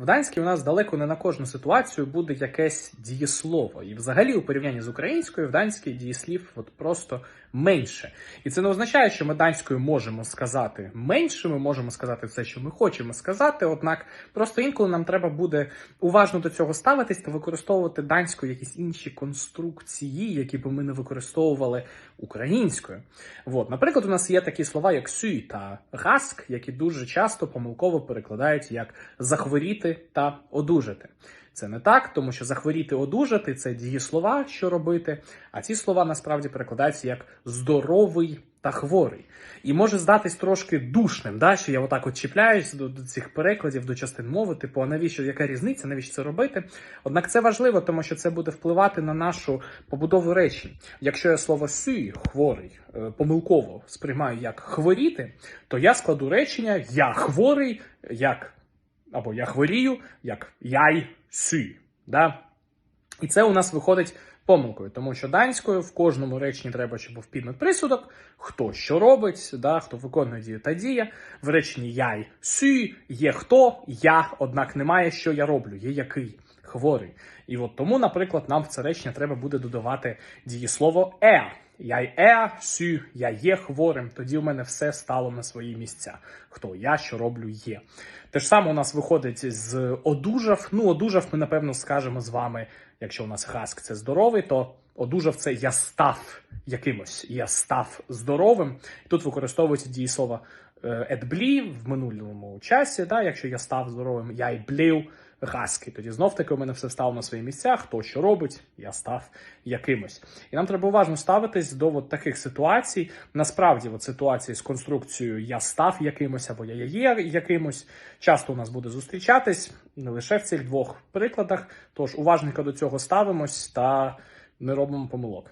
В данській у нас далеко не на кожну ситуацію буде якесь дієслово. І взагалі, у порівнянні з українською, в данській дієслів от просто менше. І це не означає, що ми данською можемо сказати менше, ми можемо сказати все, що ми хочемо сказати. Однак просто інколи нам треба буде уважно до цього ставитись та використовувати данською якісь інші конструкції, які б ми не використовували українською. От, наприклад, у нас є такі слова, як сюй та гаск, які дуже часто помилково перекладають як захворіти та одужати. Це не так, тому що захворіти, одужати це дієслова, що робити. А ці слова насправді перекладаються як здоровий та хворий. І може здатись трошки душним, да, що я отак от чіпляюсь до, до цих перекладів, до частин мови, типу, а навіщо яка різниця, навіщо це робити? Однак це важливо, тому що це буде впливати на нашу побудову речі. Якщо я слово сюй, хворий, е, помилково сприймаю як хворіти, то я складу речення я хворий, як або я хворію, як яй сюй. Да? І це у нас виходить помилкою, тому що данською в кожному реченні треба, щоб був підмет присудок, хто що робить, да, хто виконує дію та діє. В реченні яй сюй є хто, я, однак немає, що я роблю, є який хворий. І от тому, наприклад, нам в це речення треба буде додавати дієслово е. Я е, сю, я є хворим. Тоді у мене все стало на свої місця. Хто я, що роблю, є. Те ж саме у нас виходить з одужав. Ну, одужав, ми напевно скажемо з вами, якщо у нас хаск це здоровий, то одужав це я став якимось, я став здоровим. Тут використовується дієслово едблі в минулому часі. Да, якщо я став здоровим, я й блів гаски. Тоді знов таки у мене все стало на свої місця. Хто що робить, я став якимось. І нам треба уважно ставитись до от таких ситуацій. Насправді, от ситуації з конструкцією я став якимось або я є якимось. Часто у нас буде зустрічатись не лише в цих двох прикладах. Тож уважненько до цього ставимось та не робимо помилок.